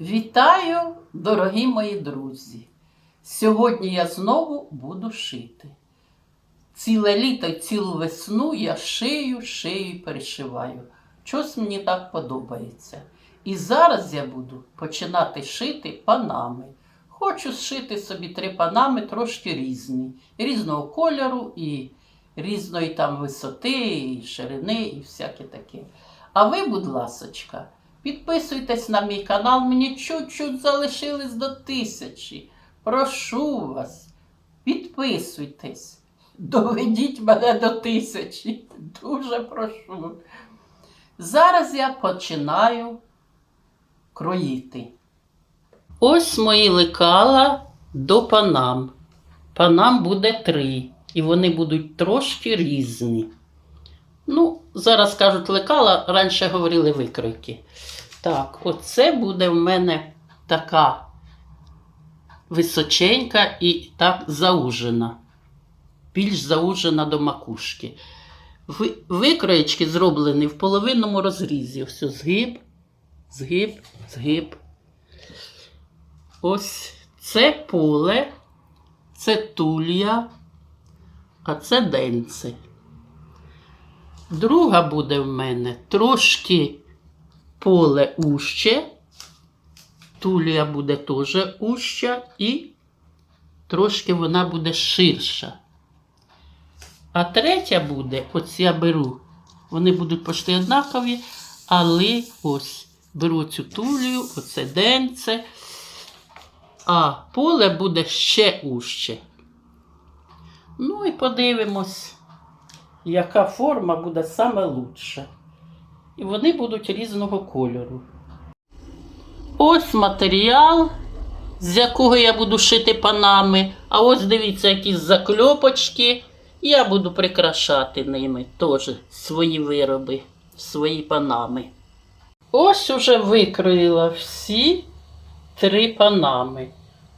Вітаю, дорогі мої друзі! Сьогодні я знову буду шити. Ціле літо цілу весну я шию, шию і перешиваю. Щось мені так подобається. І зараз я буду починати шити панами. Хочу зшити собі три панами трошки різні, різного кольору і різної там висоти, і ширини, і всяке таке. А ви, будь ласочка, підписуйтесь на мій канал, мені чуть-чуть залишилось до тисячі. Прошу вас, підписуйтесь, доведіть мене до тисячі. Дуже прошу. Зараз я починаю кроїти. Ось мої лекала до панам. Панам буде три, і вони будуть трошки різні. Ну, зараз кажуть лекала, раніше говорили викройки. Так, оце буде в мене така височенька і так заужена. Більш заужена до макушки. Викроєчки зроблені в половинному розрізі. Ось згиб, згиб, згиб. Ось це поле, це тулія, а це денце. Друга буде в мене трошки поле уще, тулія буде теж уща і трошки вона буде ширша. А третя буде, ось я беру, вони будуть почти однакові, але ось беру цю тулію, оце денце, а поле буде ще уще. Ну і подивимось, яка форма буде саме лучша. І вони будуть різного кольору. Ось матеріал, з якого я буду шити панами. А ось дивіться, якісь закльопочки. Я буду прикрашати ними теж свої вироби, свої панами. Ось уже викроїла всі три панами.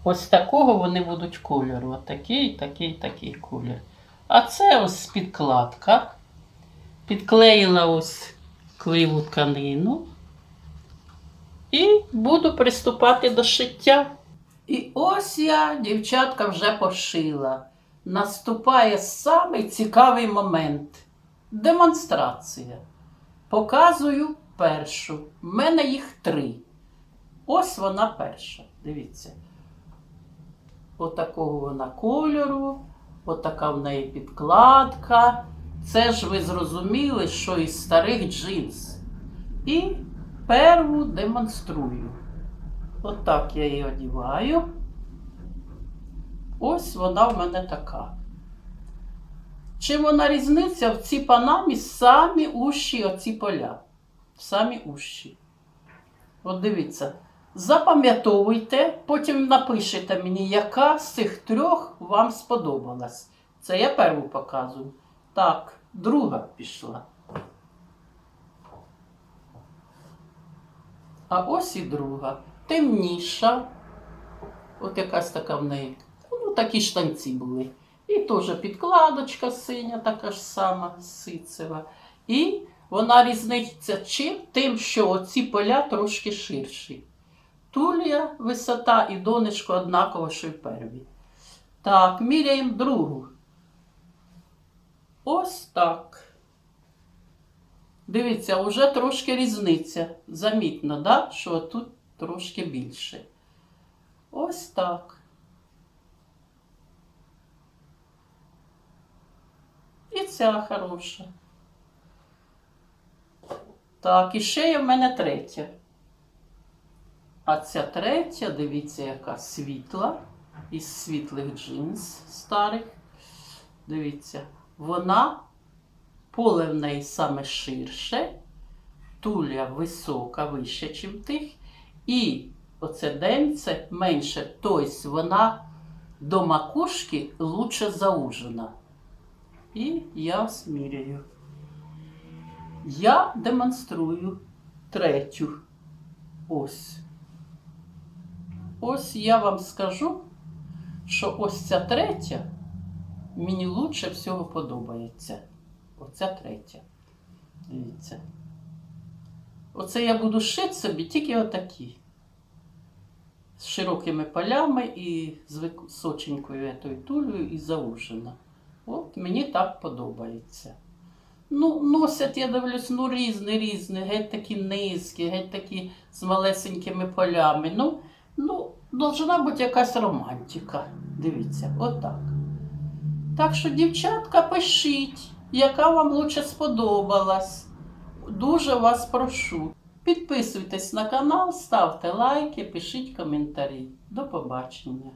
Ось такого вони будуть кольору. Отакий, такий, такий колір. А це ось підкладка. Підклеїла ось кливу тканину. І буду приступати до шиття. І ось я, дівчатка, вже пошила. Наступає самий цікавий момент. Демонстрація. Показую першу. У мене їх три. Ось вона перша. Дивіться. Отакого вона кольору, отака в неї підкладка. Це ж ви зрозуміли, що із старих джинс. І перву демонструю. Отак я її одіваю. Ось вона в мене така. Чим вона різниця в цій панамі самі ущі оці поля. Самі ущі. От дивіться. Запам'ятовуйте, потім напишете мені, яка з цих трьох вам сподобалась. Це я перву показую. Так, друга пішла. А ось і друга. Темніша. От якась така в неї. Ну, такі штанці були. І теж підкладочка синя, така ж сама, сицева. І вона різниця чим? Тим, що оці поля трошки ширші. Тулія висота і донечко однаково, що й перві. Так, міряємо другу. Ось так. Дивіться, вже трошки різниця. Замітно, да? що тут трошки більше. Ось так. І ця хороша. Так, і ще є в мене третя. А ця третя, дивіться, яка світла, із світлих джинс старих. Дивіться, вона поле в неї саме ширше, туля висока, вища, ніж тих. І оце денце менше, тобто вона до макушки лучше заужена. І я сміряю. Я демонструю третю. Ось. Ось я вам скажу, що ось ця третя мені лучше всього подобається. Оця третя. Дивіться. Оце я буду шити собі тільки отакі. з широкими полями і з височенькою тулею і заужена. От мені так подобається. Ну, носять, я дивлюсь, ну різні, різні, геть такі низькі, геть такі з малесенькими полями. Ну, ну, должна бути якась романтика. Дивіться, отак. Так що, дівчатка, пишіть, яка вам лучше сподобалась. Дуже вас прошу. Підписуйтесь на канал, ставте лайки, пишіть коментарі. До побачення.